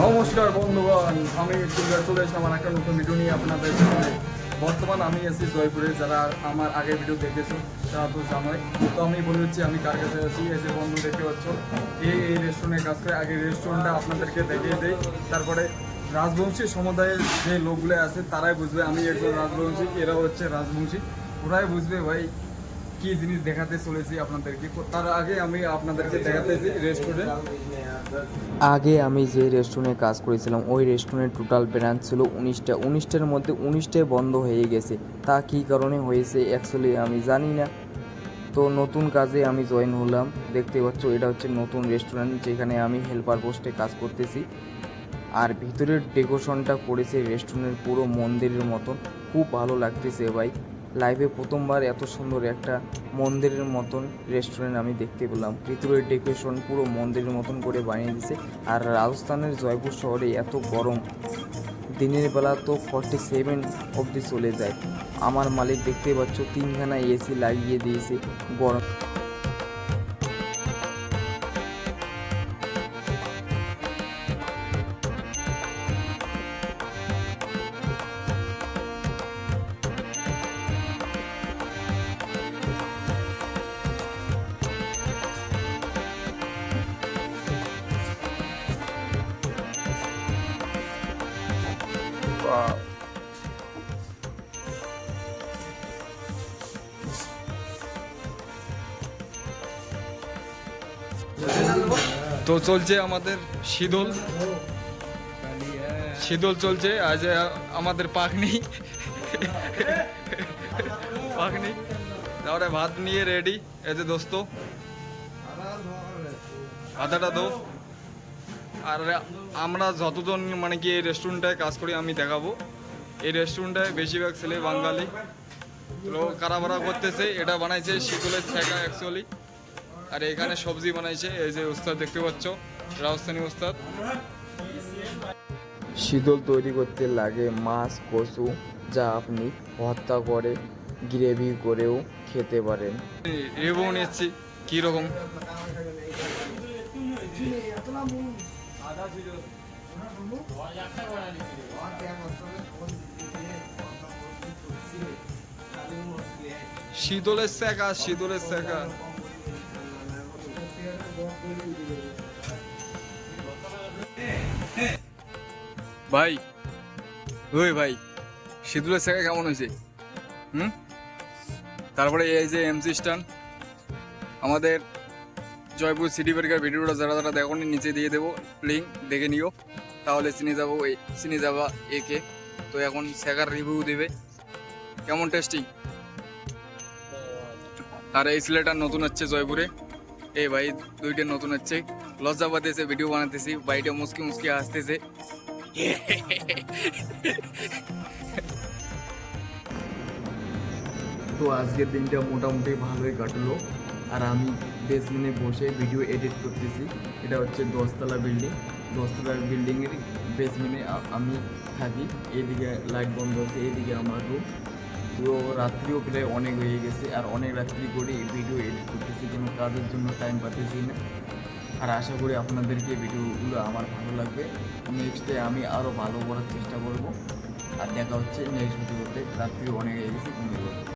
নমস্কার বন্ধুগণ, আমি চলে এসে আমার একটা নতুন ভিডিও নিয়ে আপনাদের সামনে। বর্তমান আমি এসেছি জয়পুরে, যারা আমার আগের ভিডিও দেখেছ, তারা তো জানোই। তো আমি বলে হচ্ছে আমি কার কাছে আছি? এই যে বন্ধু দেখতে পাচ্ছ এই এই রেস্টুরেন্টে কাজ করে আগে রেস্টুরেন্টটা আপনাদেরকে দেখিয়ে দেই। তারপরে রাজবংশী সমুদায়ের যে লোকগুলো আছে, তারাই বুঝবে। আমি একজন রাজবংশী, এরা হচ্ছে রাজবংশী। ওরাই বুঝবে, ভাই কি জিনিস দেখাতে চলেছি আপনাদেরকে? তার আগে আমি আপনাদেরকে দেখাতেছি রেস্টুরেন্ট আগে আমি যে রেস্টুরেন্টে কাজ করেছিলাম, ওই রেস্টুরেন্টের টোটাল ব্রাঞ্চ ছিল উনিশটা। উনিশটার মধ্যে উনিশটাই বন্ধ হয়ে গেছে। তা কী কারণে হয়েছে অ্যাকচুয়ালি আমি জানি না। তো নতুন কাজে আমি জয়েন হলাম। দেখতে পাচ্ছ, এটা হচ্ছে নতুন রেস্টুরেন্ট যেখানে আমি হেল্পার পোস্টে কাজ করতেছি। আর ভিতরের ডেকোরেশনটা করেছে রেস্টুরেন্টের পুরো মন্দিরের মতন। খুব ভালো লাগতেছে ভাই। লাইভে প্রথমবার এত সুন্দর একটা মন্দিরের মতন রেস্টুরেন্ট আমি দেখতে পেলাম। ভিতরের ডেকোরেশন পুরো মন্দিরের মতন করে বানিয়ে দিছে আর রাজস্থানের জয়পুর শহরে এত গরম, দিনের বেলা তো ফর্টি সেভেন অবধি চলে যায়। আমার মালিক দেখতে পাচ্ছ, তিনখানা এসি লাগিয়ে দিয়েছে গরম। তো চলছে আমাদের শীতল। শীতল চলছে, আজ আমাদের পাখনি। পাখনি। তারপরে ভাত নিয়ে রেডি এই যে দোস্ত আদাটা দো আর আমরা যতজন মানে কি এই রেস্টুরেন্টটায় কাজ করি আমি দেখাবো। এই রেস্টুরেন্টটায় বেশিরভাগ ছেলে বাঙালি। তো কারাবারা করতেছে এটা বানাইছে শীতলের ছেঁকা অ্যাকচুয়ালি আর এখানে সবজি বানাইছে এই যে উস্তাদ দেখতে পাচ্ছ রাজস্থানী উস্তাদ শীতল তৈরি করতে লাগে মাছ কচু যা আপনি ভর্তা করে গ্রেভি করেও খেতে পারেন। রেবু নিচ্ছি কীরকম? শীতলের শেখা শীতলের শেখা। ভাই, ওই ভাই, শীতলের শেখা কেমন হয়েছে? হুম? তারপরে এই যে এমসি স্টান আমাদের জয়পুর সিটি পার্কের ভিডিওটা যারা যারা দেখনি, নিচে দিয়ে দেবো লিঙ্ক দেখে নিও। তাহলে চিনে যাব চিনে যাবা একে তো এখন শেখার রিভিউ দেবে। কেমন টেস্টিং আর এই ছেলেটা নতুন হচ্ছে জয়পুরে। এই ভাই, দুইটা নতুন হচ্ছে। লজ্জা পাতেছে ভিডিও বানাতেছি ভাইটা মুসকি মুসকি আসতেছে তো আজকের দিনটা মোটামুটি ভালোই কাটলো। আর আমি বেসমেন্টে বসে ভিডিও এডিট করতেছি। এটা হচ্ছে দশতলা বিল্ডিং দশতলার বিল্ডিংয়ের বেসমেন্টে আমি থাকি। এদিকে লাইট বন্ধ আছে, এদিকে আমার রুম পুরো রাত্রিও প্রায় অনেক হয়ে গেছে। আর অনেক রাত্রি করে ভিডিও এডিট করতেছি, কোনো কাজের জন্য টাইম পাচ্ছি না। আর আশা করি আপনাদেরকে ভিডিওগুলো আমার ভালো লাগবে। নেক্সটে আমি আরও ভালো করার চেষ্টা করব। আর দেখা হচ্ছে নেক্সট ভিডিওতে রাত্রি অনেক হয়ে গেছে।